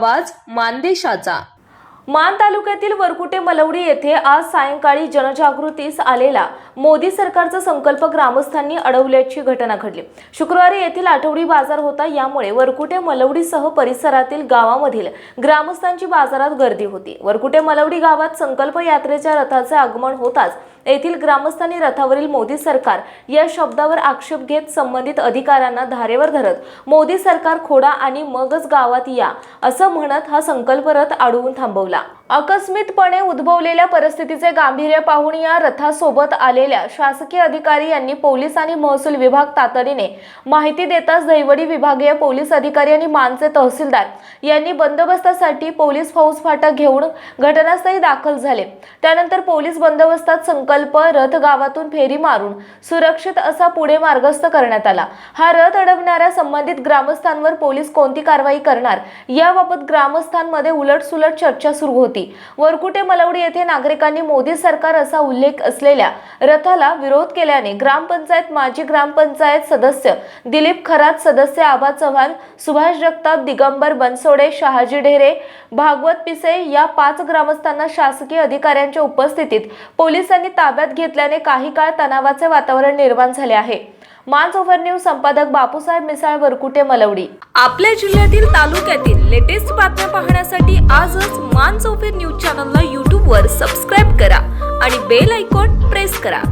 आवाज मानदेशाचा. मान तालुक्यातील वरकुटे मलवडी येथे आज सायंकाळी जनजागृतीस आलेला. मोदी सरकारचा संकल्प ग्रामस्थांनी अडवल्याची घटना घडली. शुक्रवारी येथील आठवडी बाजार होता यामुळे वरकुटे मलवडीसह परिसरातील गावामधील ग्रामस्थांची बाजारात गर्दी होती. वरकुटे मलवडी गावात संकल्प यात्रेच्या रथाचे आगमन होताच येथील ग्रामस्थांनी रथावरील मोदी सरकार या शब्दावर आक्षेप घेत संबंधित अधिकाऱ्यांना धारेवर धरत मोदी सरकार खोडा आणि मगच गावात या असं म्हणत हा संकल्प रथ अडवून थांबवला. अकस्मितपणे उद्भवलेल्या परिस्थितीचे गांभीर्य पाहून या रथासोबत आलेल्या शासकीय अधिकारी यांनी पोलीस आणि महसूल विभाग तातडीने माहिती देताच दहिवडी विभागीय पोलीस अधिकारी आणि मानचे तहसीलदार यांनी बंदोबस्तासाठी पोलीस फौज फाटा घेऊन घटनास्थळी दाखल झाले. त्यानंतर पोलीस बंदोबस्तात संकल्प रथ गावातून फेरी मारून सुरक्षित असा पुढे मार्गस्थ करण्यात आला. हा रथ अडवणाऱ्या संबंधित ग्रामस्थांवर पोलीस कोणती कारवाई करणार? याबाबत ग्रामस्थांमध्ये उलटसुलट चर्चा सुरू होती. वरकुटे मलवडी येथे नागरिकांनी मोदी सरकार असा उल्लेख असलेल्या रथाला विरोध केल्याने ग्रामपंचायत माजी ग्रामपंचायत सदस्य दिलीप खरात सदस्य आबा चव्हाण सुभाष जगताप दिगंबर बनसोडे शहाजी ढेरे भागवत पिसे या पाच ग्रामस्थांना शासकीय अधिकाऱ्यांच्या उपस्थितीत पोलिसांनी ताब्यात घेतल्याने काही काळ तणावाचे वातावरण निर्माण झाले आहे. मान्स ओव्हर न्यूज संपादक बापूसाहेब मिसाळ वरकुटे मलवडी. आपल्या जिल्ह्यातील तालुक्यातील लेटेस्ट बातम्या पाहण्यासाठी आजच मांस ओव्हर न्यूज चॅनलला यूट्यूबवर सबस्क्राईब करा आणि बेल आयकॉन प्रेस करा.